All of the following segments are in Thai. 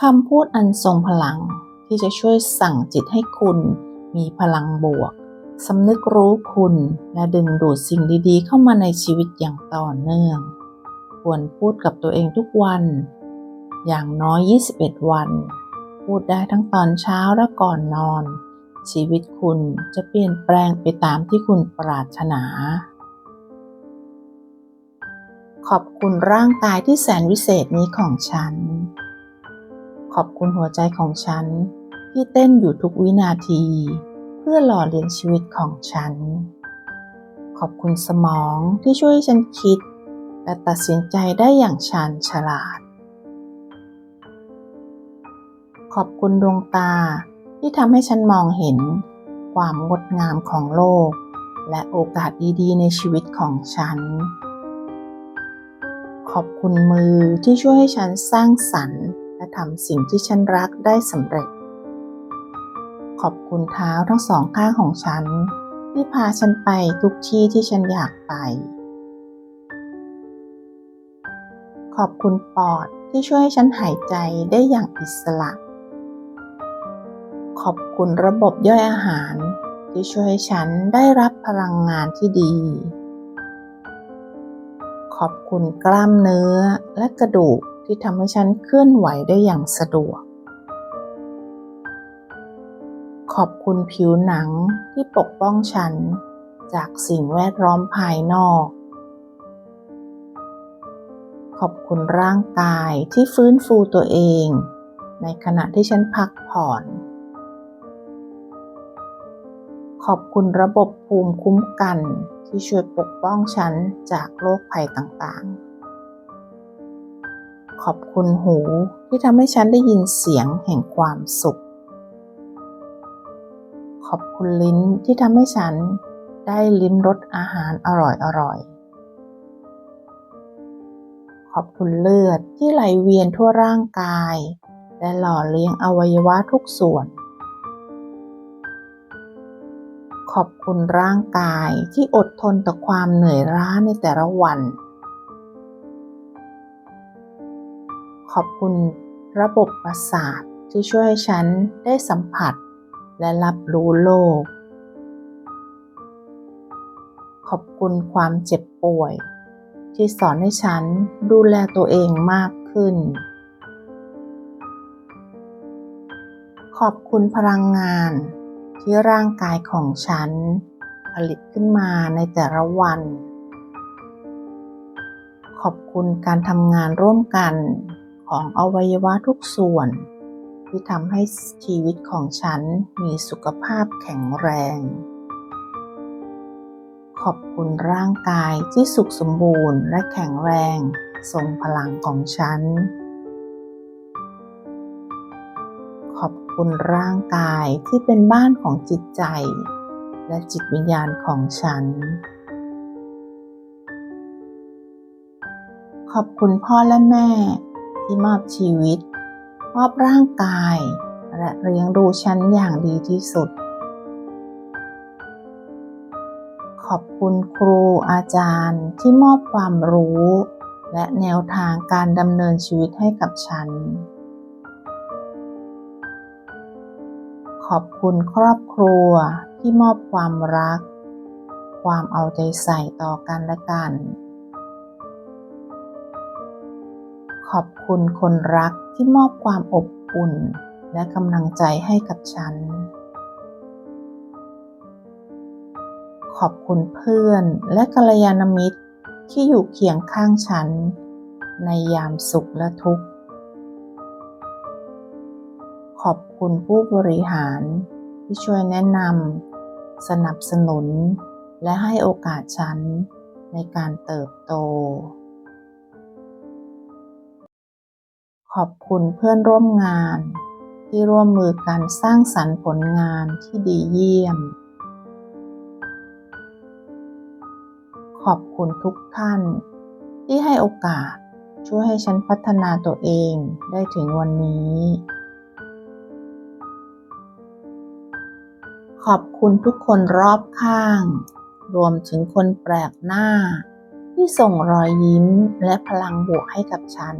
คำพูดอันทรงพลังที่จะช่วยสั่งจิตให้คุณมีพลังบวกสำนึกรู้คุณและดึงดูดสิ่งดีๆ เข้ามาในชีวิตอย่างต่อเนื่อง ควรพูดกับตัวเองทุกวัน อย่างน้อย 21 วัน พูดได้ทั้งตอนเช้าและก่อนนอน ชีวิตคุณจะเปลี่ยนแปลงไปตามที่คุณปรารถนา ขอบคุณร่างกายที่แสนวิเศษนี้ของฉัน ขอบคุณหัวใจของฉัน ที่เต้นอยู่ทุกวินาที เพื่อหล่อเลี้ยงชีวิตของฉัน ขอบคุณสมองที่ช่วยให้ฉันคิด และตัดสินใจได้อย่างชาญฉลาด ขอบคุณดวงตาที่ทำให้ฉันมองเห็น ความงดงามของโลก และโอกาสดีๆ ในชีวิตของฉันขอบคุณมือที่ช่วยให้ฉันสร้างสรรค์ และทำสิ่งที่ฉันรักได้สำเร็จ ขอบคุณเท้าทั้งสองข้างของฉัน ที่พาฉันไปทุกที่ที่ฉันอยากไป ขอบคุณปอดที่ช่วยให้ฉันหายใจได้อย่างอิสระ ขอบคุณระบบย่อยอาหาร ที่ช่วยให้ฉันได้รับพลังงานที่ดี ขอบคุณกล้ามเนื้อและกระดูก ที่ทำให้ฉันเคลื่อนไหวได้อย่างสะดวก ขอบคุณผิวหนังที่ปกป้องฉันจากสิ่งแวดล้อมภายนอก ขอบคุณร่างกายที่ฟื้นฟูตัวเอง ในขณะที่ฉันพักผ่อน ขอบคุณระบบภูมิคุ้มกันที่ช่วยปกป้องฉันจากโรคภัยต่างๆ ขอบคุณหูที่ทำให้ฉันได้ยินเสียงแห่งความสุข ขอบคุณลิ้นที่ทำให้ฉันได้ลิ้มรสอาหารอร่อยๆขอบคุณเลือดที่ไหลเวียนทั่วร่างกาย และหล่อเลี้ยงอวัยวะทุกส่วน ขอบคุณร่างกายที่อดทนต่อความเหนื่อยล้าในแต่ละวัน ขอบคุณระบบประสาทที่ช่วยให้ฉันได้สัมผัสและรับรู้โลก ขอบคุณความเจ็บป่วย ที่สอนให้ฉันดูแลตัวเองมากขึ้น ขอบคุณพลังงานที่ร่างกายของฉัน ผลิตขึ้นมาในแต่ละวัน ขอบคุณการทำงานร่วมกัน ของอวัยวะทุกส่วน ที่ทำให้ชีวิตของฉันมีสุขภาพแข็งแรง ขอบคุณร่างกายที่สุขสมบูรณ์และแข็งแรงทรงพลังของฉัน ขอบคุณร่างกายที่เป็นบ้านของจิตใจ และจิตวิญญาณของฉัน ขอบคุณพ่อและแม่ ที่มอบชีวิต มอบร่างกาย และเลี้ยงดูฉันอย่างดีที่สุด ขอบคุณครูอาจารย์ที่มอบความรู้ และแนวทางการดำเนินชีวิตให้กับฉัน ขอบคุณครอบครัวที่มอบความรัก ความเอาใจใส่ต่อกันและกัน ขอบคุณคนรักที่มอบความอบอุ่น และกำลังใจให้กับฉัน ขอบคุณเพื่อนและกัลยาณมิตรที่อยู่เคียงข้างฉัน ในยามสุขและทุกข์ ขอบคุณผู้บริหารที่ช่วยแนะนำสนับสนุน และให้โอกาสฉันในการเติบโต ขอบคุณเพื่อนร่วมงาน ที่ร่วมมือกันสร้างสรรค์ผลงานที่ดีเยี่ยม ขอบคุณทุกท่าน ที่ให้โอกาสช่วยให้ฉันพัฒนาตัวเองได้ถึงวันนี้ ขอบคุณทุกคนรอบข้าง รวมถึงคนแปลกหน้า ที่ส่งรอยยิ้มและพลังบวกให้กับฉัน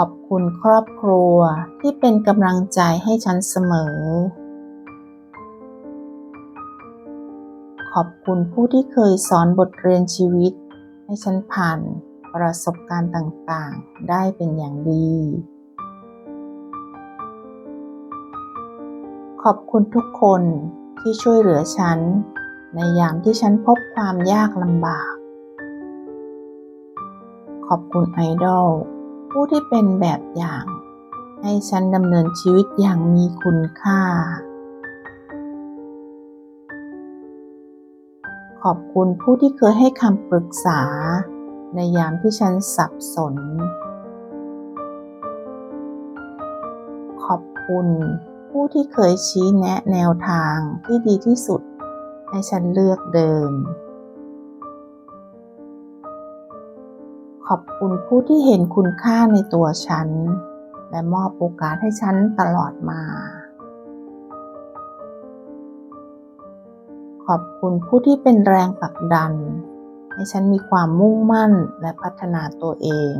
ขอบคุณครอบครัวที่เป็นกำลังใจให้ฉันเสมอ ขอบคุณผู้ที่เคยสอนบทเรียนชีวิต ให้ฉันผ่านประสบการณ์ต่างๆ ได้เป็นอย่างดี ขอบคุณทุกคนที่ช่วยเหลือฉัน ในยามที่ฉันพบความยากลำบาก ขอบคุณไอดอล ผู้ที่เป็นแบบอย่าง ให้ฉันดำเนินชีวิตอย่างมีคุณค่า ขอบคุณผู้ที่เคยให้คำปรึกษา ในยามที่ฉันสับสน ขอบคุณผู้ที่เคยชี้แนะแนวทางที่ดีที่สุด ให้ฉันเลือกเดิน ขอบคุณผู้ที่เห็นคุณค่าในตัวฉัน และมอบโอกาสให้ฉันตลอดมา ขอบคุณผู้ที่เป็นแรงผลักดัน ให้ฉันมีความมุ่งมั่นและพัฒนาตัวเอง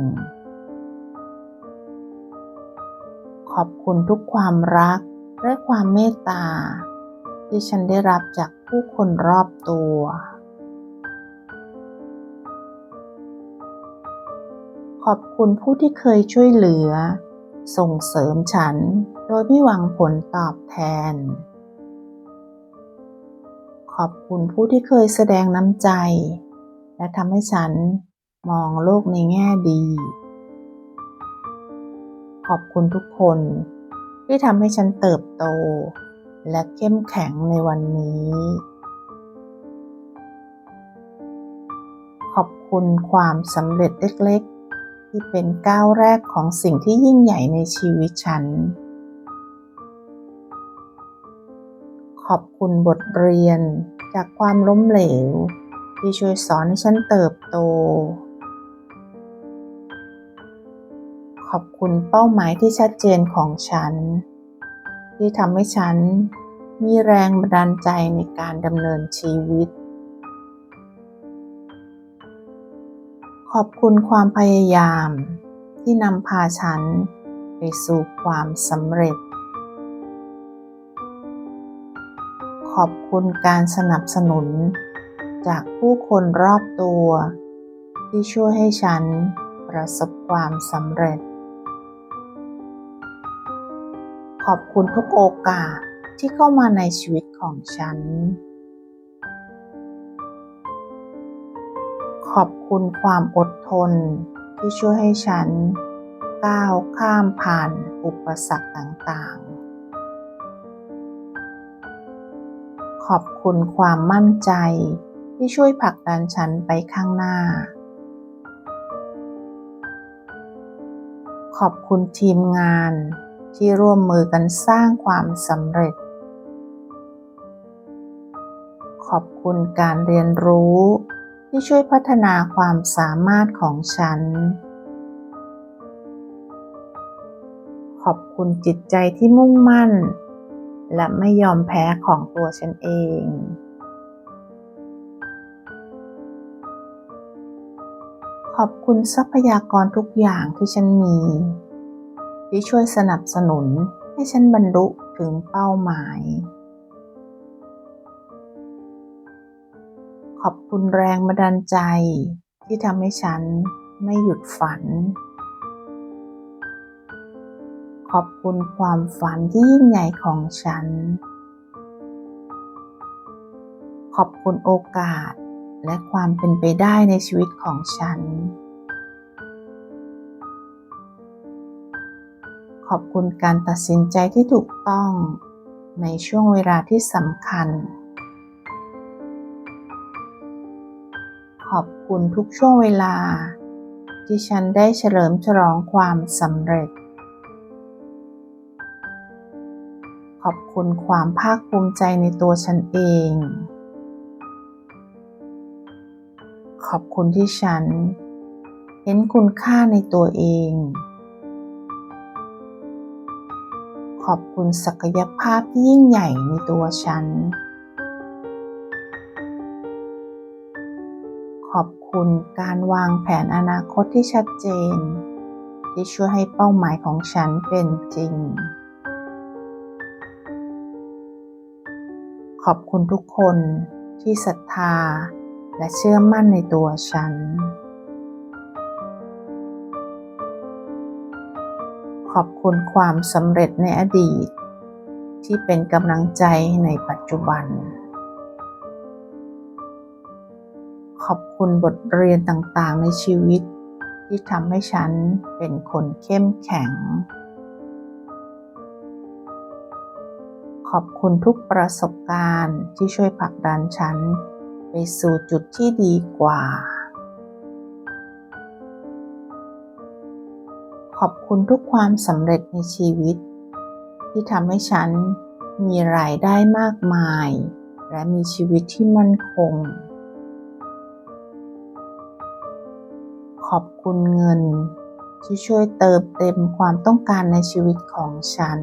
ขอบคุณทุกความรักและความเมตตา ที่ฉันได้รับจากผู้คนรอบตัว ขอบคุณผู้ที่เคยช่วยเหลือ ส่งเสริมฉันโดยไม่หวังผลตอบแทน ขอบคุณผู้ที่เคยแสดงน้ำใจ และทำให้ฉันมองโลกในแง่ดี ขอบคุณทุกคนที่ทำให้ฉันเติบโต และเข้มแข็งในวันนี้ ขอบคุณความสำเร็จเล็กๆ ที่เป็นก้าวแรกของสิ่งที่ยิ่งใหญ่ในชีวิตฉัน ขอบคุณบทเรียนจากความล้มเหลว ที่ช่วยสอนให้ฉันเติบโต ขอบคุณเป้าหมายที่ชัดเจนของฉัน ที่ทำให้ฉันมีแรงบันดาลใจในการดำเนินชีวิต อบคุณความพยายามที่นำพาฉันไปสู่ความสำเร็จ ขอบคุณการสนับสนุน จากผู้คนรอบตัว ที่ช่วยให้ฉันประสบความสำเร็จ ขอบคุณทุกโอกาสที่เข้ามาในชีวิตของฉัน อบคุณความอดทนที่ช่วยให้ฉันก้าวข้ามผ่านอุปสรรคต่างๆ ขอบคุณความมั่นใจที่ช่วยผลักดันฉันไปข้างหน้า ขอบคุณทีมงานที่ร่วมมือกันสร้างความสำเร็จ ขอบคุณการเรียนรู้ ที่ช่วยพัฒนาความสามารถของฉัน ขอบคุณจิตใจที่มุ่งมั่น และไม่ยอมแพ้ของตัวฉันเอง ขอบคุณทรัพยากรทุกอย่างที่ฉันมี ที่ช่วยสนับสนุนให้ฉันบรรลุถึงเป้าหมาย ขอบคุณแรงบันดาลใจที่ทำให้ฉันไม่หยุดฝัน ขอบคุณความฝันที่ยิ่งใหญ่ของฉัน ขอบคุณโอกาสและความเป็นไปได้ในชีวิตของฉัน ขอบคุณการตัดสินใจที่ถูกต้องในช่วงเวลาที่สำคัญ คุณทุกช่วงเวลา ที่ฉันได้เฉลิมฉลองความสำเร็จ ขอบคุณความภาคภูมิใจในตัวฉันเอง ขอบคุณที่ฉัน เห็นคุณค่าในตัวเอง ขอบคุณศักยภาพที่ยิ่งใหญ่ในตัวฉัน คุณการวางแผนอนาคตที่ชัดเจน ที่ช่วยให้เป้าหมายของฉันเป็นจริง ขอบคุณทุกคนที่ศรัทธาและเชื่อมั่นในตัวฉัน ขอบคุณความสำเร็จในอดีต ที่เป็นกำลังใจในปัจจุบัน ขอบคุณบทเรียนต่างๆ ในชีวิต ที่ทำให้ฉันเป็นคนเข้มแข็ง ขอบคุณทุกประสบการณ์ที่ช่วยผลักดันฉัน ไปสู่จุดที่ดีกว่า ขอบคุณทุกความสำเร็จในชีวิต ที่ทำให้ฉันมีรายได้มากมาย และมีชีวิตที่มั่นคง ขอบคุณเงิน ที่ช่วยเติมเต็มความต้องการในชีวิตของฉัน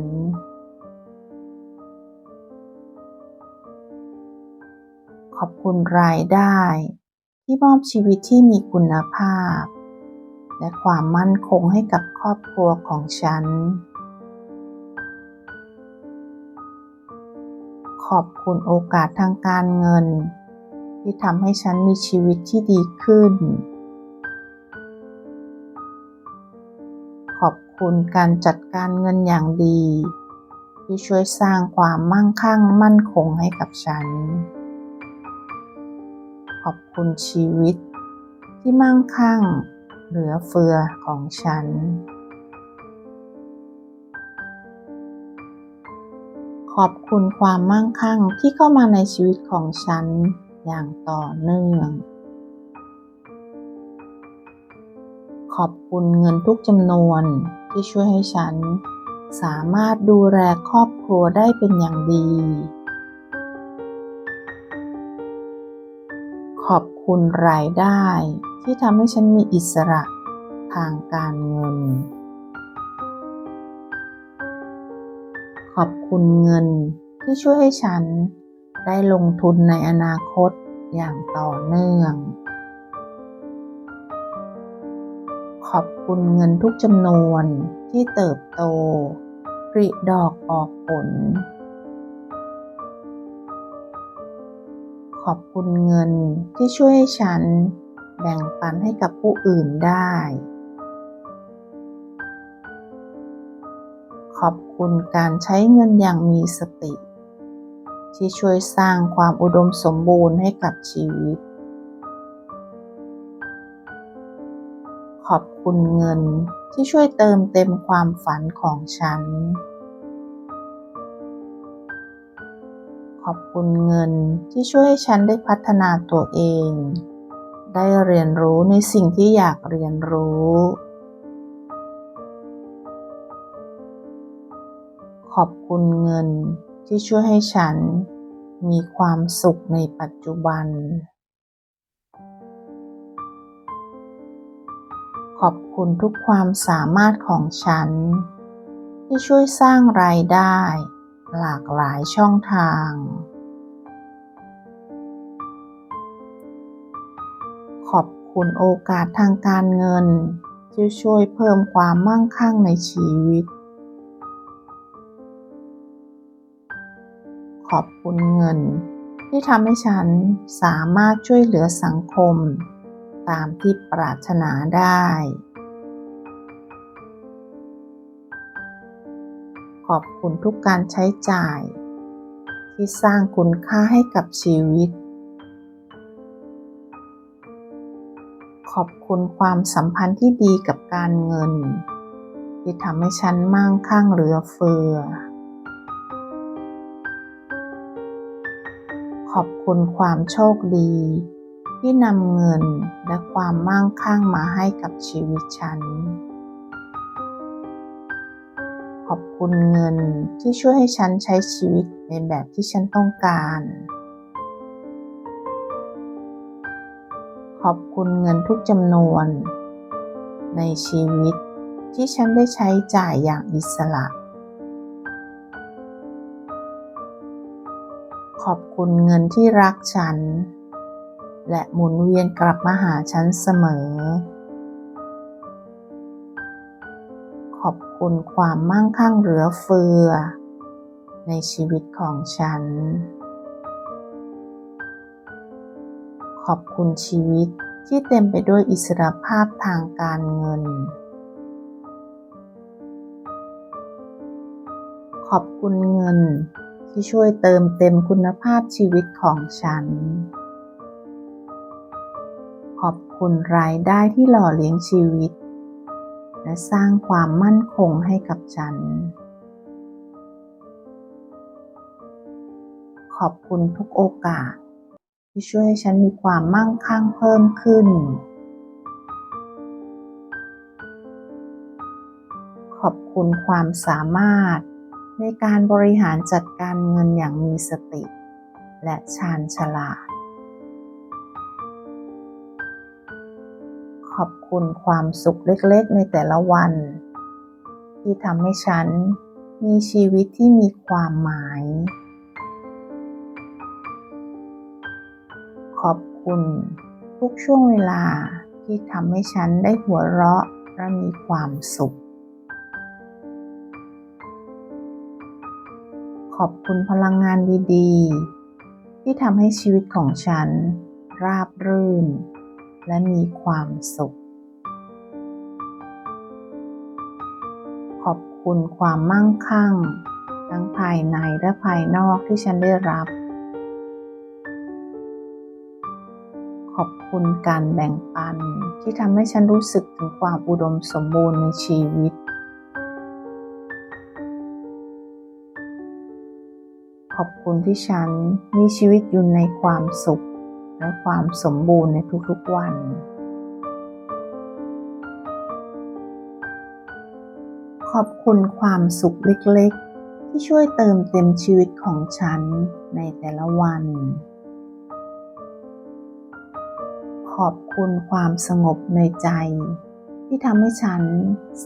ขอบคุณรายได้ ที่มอบชีวิตที่มีคุณภาพ และความมั่นคงให้กับครอบครัวของฉัน ขอบคุณโอกาสทางการเงิน ที่ทำให้ฉันมีชีวิตที่ดีขึ้น คุณการจัดการเงินอย่างดี ที่ช่วยสร้างความมั่งคั่งมั่นคงให้กับฉัน ขอบคุณชีวิตที่มั่งคั่งเหลือเฟือของฉัน ขอบคุณความมั่งคั่งที่เข้ามาในชีวิตของฉันอย่างต่อเนื่อง ขอบคุณเงินทุกจำนวน ที่ช่วยให้ฉัน สามารถดูแลครอบครัวได้เป็นอย่างดี ขอบคุณรายได้ที่ทำให้ฉันมีอิสระทางการเงิน ขอบคุณเงินที่ช่วยให้ฉันได้ลงทุนในอนาคตอย่างต่อเนื่อง ขอบคุณเงินทุกจำนวนที่เติบโตปริดอกออกผล ขอบคุณเงินที่ช่วยให้ฉันแบ่งปันให้กับผู้อื่นได้ ขอบคุณการใช้เงินอย่างมีสติ ที่ช่วยสร้างความอุดมสมบูรณ์ให้กับชีวิต ขอบคุณเงินที่ช่วยเติมเต็มความฝันของฉัน ขอบคุณเงินที่ช่วยให้ฉันได้พัฒนาตัวเอง ได้เรียนรู้ในสิ่งที่อยากเรียนรู้ ขอบคุณเงินที่ช่วยให้ฉันมีความสุขในปัจจุบัน อบคุณทุกความสามารถของฉัน ที่ช่วยสร้างรายได้ หลากหลายช่องทาง ขอบคุณโอกาสทางการเงิน ที่ช่วยเพิ่มความมั่งคั่งในชีวิต ขอบคุณเงินที่ทำให้ฉันสามารถช่วยเหลือสังคม ตามที่ปรารถนาได้ ขอบคุณทุกการใช้จ่าย ที่สร้างคุณค่าให้กับชีวิต ขอบคุณความสัมพันธ์ที่ดีกับการเงิน ที่ทำให้ฉันมั่งคั่งเหลือเฟือขอบคุณความโชคดี ที่นำเงินและความมั่งคั่งมาให้กับชีวิตฉัน ขอบคุณเงินที่ช่วยให้ฉันใช้ชีวิตในแบบที่ฉันต้องการ ขอบคุณเงินทุกจำนวน ในชีวิตที่ฉันได้ใช้จ่ายอย่างอิสระ ขอบคุณเงินที่รักฉัน และหมุนเวียนกลับมาหาฉันเสมอ ขอบคุณความมั่งคั่งเหลือเฟือ ในชีวิตของฉัน ขอบคุณชีวิตที่เต็มไปด้วยอิสรภาพทางการเงิน ขอบคุณเงินที่ช่วยเติมเต็มคุณภาพชีวิตของฉัน คุณรายได้ที่หล่อเลี้ยงชีวิต และสร้างความมั่นคงให้กับฉัน ขอบคุณทุกโอกาส ที่ช่วยให้ฉันมีความมั่งคั่งเพิ่มขึ้น ขอบคุณความสามารถในการบริหารจัดการเงินอย่างมีสติ และชาญฉลาด ขอบคุณความสุขเล็กๆ ในแต่ละวัน ที่ทำให้ฉันมีชีวิตที่มีความหมาย ขอบคุณทุกช่วงเวลาที่ทำให้ฉันได้หัวเราะและมีความสุข ขอบคุณพลังงานดีๆ ที่ทำให้ชีวิตของฉันราบรื่น และมีความสุข ขอบคุณความมั่งคั่ง ทั้งภายในและภายนอกที่ฉันได้รับ ขอบคุณการแบ่งปันที่ทำให้ฉันรู้สึกถึงความอุดมสมบูรณ์ในชีวิตขอบคุณที่ฉันมีชีวิตอยู่ในความสุข และความสมบูรณ์ในทุกๆวัน ขอบคุณความสุขเล็กๆ ที่ช่วยเติมเต็มชีวิตของฉันในแต่ละวัน ขอบคุณความสงบในใจ ที่ทำให้ฉัน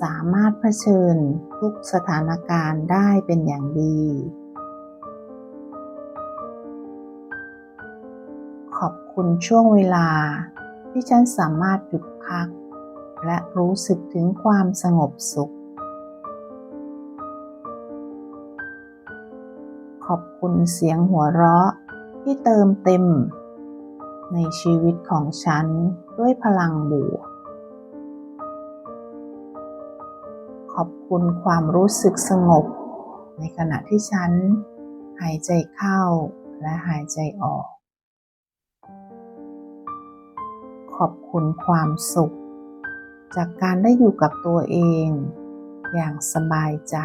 สามารถเผชิญทุกสถานการณ์ได้เป็นอย่างดี ขอบคุณช่วงเวลา ที่ฉันสามารถหยุดพัก และรู้สึกถึงความสงบสุข ขอบคุณเสียงหัวเราะที่เติมเต็ม ในชีวิตของฉันด้วยพลังบวก ขอบคุณความรู้สึกสงบ ในขณะที่ฉันหายใจเข้าและหายใจออก ขอบคุณความสุข จากการได้อยู่กับตัวเอง อย่างสบายใจ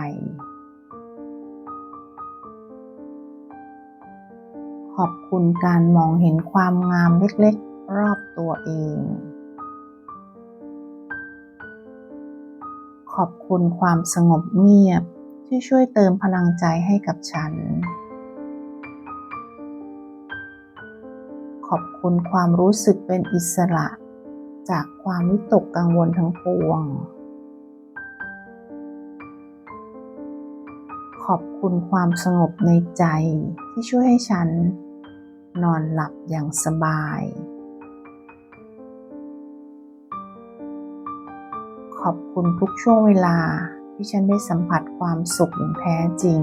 ขอบคุณการมองเห็นความงามเล็กๆ รอบตัวเอง ขอบคุณความสงบเงียบที่ช่วยเติมพลังใจให้กับฉัน อบคุณความรู้สึกเป็นอิสระ จากความวิตกกังวลทั้งปวง ขอบคุณความสงบในใจที่ช่วยให้ฉัน นอนหลับอย่างสบาย ขอบคุณทุกช่วงเวลาที่ฉันได้สัมผัสความสุขอย่างแท้จริง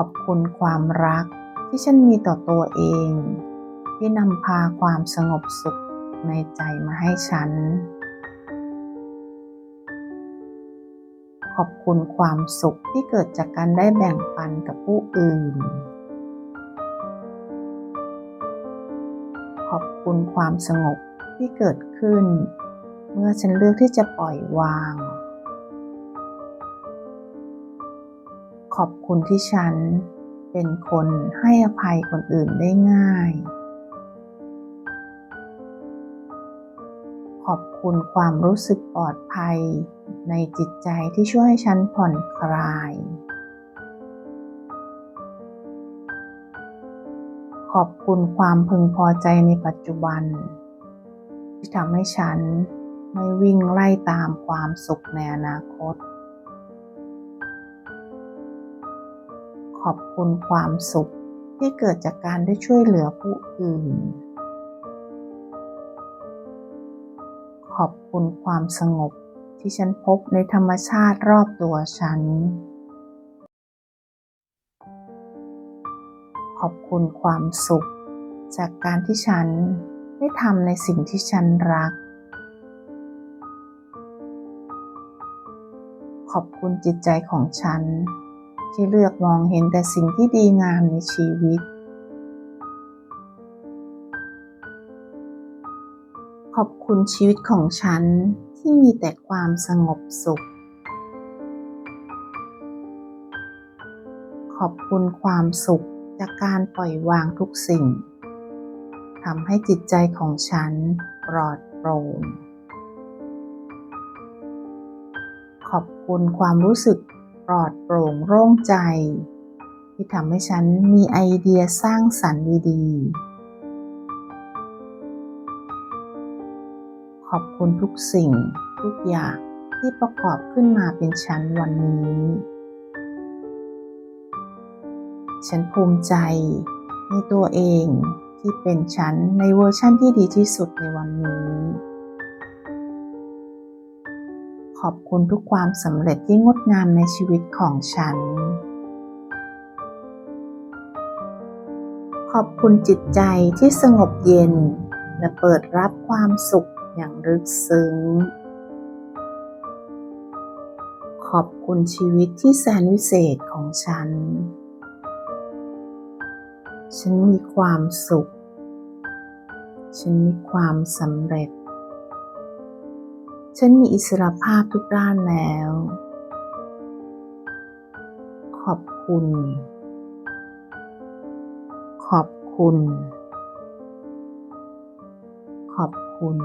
อบคุณความรักที่ฉันมีต่อตัวเอง ที่นำพาความสงบสุขในใจมาให้ฉัน ขอบคุณความสุขที่เกิดจากการได้แบ่งปันกับผู้อื่น ขอบคุณความสงบที่เกิดขึ้น เมื่อฉันเลือกที่จะปล่อยวาง ขอบคุณที่ฉันเป็นคนให้อภัยคนอื่นได้ง่าย ขอบคุณความรู้สึกปลอดภัยในจิตใจที่ช่วยให้ฉันผ่อนคลาย ขอบคุณความพึงพอใจในปัจจุบัน ที่ทำให้ฉันไม่วิ่งไล่ตามความสุขในอนาคต อบคุณความสุขที่เกิดจากการได้ช่วยเหลือผู้อื่นขขอบคุณความสงบที่ฉันพบในธรรมชาติรอบตัวฉัน ขอบคุณความสุข จากการที่ฉันได้ทำในสิ่งที่ฉันรัก ขอบคุณจิตใจของฉัน ที่เลือกมองเห็นแต่สิ่งที่ดีงามในชีวิต ขอบคุณชีวิตของฉันที่มีแต่ความสงบสุข ขอบคุณความสุขจากการปล่อยวางทุกสิ่งทำให้จิตใจของฉันปลอดโปร่งขอบคุณความรู้สึก ปลอดโปร่งโล่งใจ ที่ทำให้ฉันมีไอเดียสร้างสรรค์ดีๆ ขอบคุณทุกสิ่งทุกอย่างที่ประกอบขึ้นมาเป็นฉันวันนี้ ฉันภูมิใจในตัวเองที่เป็นฉันในเวอร์ชั่นที่ดีที่สุดในวันนี้ ขอบคุณทุกความสำเร็จที่งดงามในชีวิตของฉัน ขอบคุณจิตใจที่สงบเย็น และเปิดรับความสุขอย่างลึกซึ้ง ขอบคุณชีวิตที่แสนวิเศษของฉัน ฉันมีความสุข ฉันมีความสำเร็จ ฉันมีอิสรภาพทุกด้านแล้ว ขอบคุณ ขอบคุณ ขอบคุณ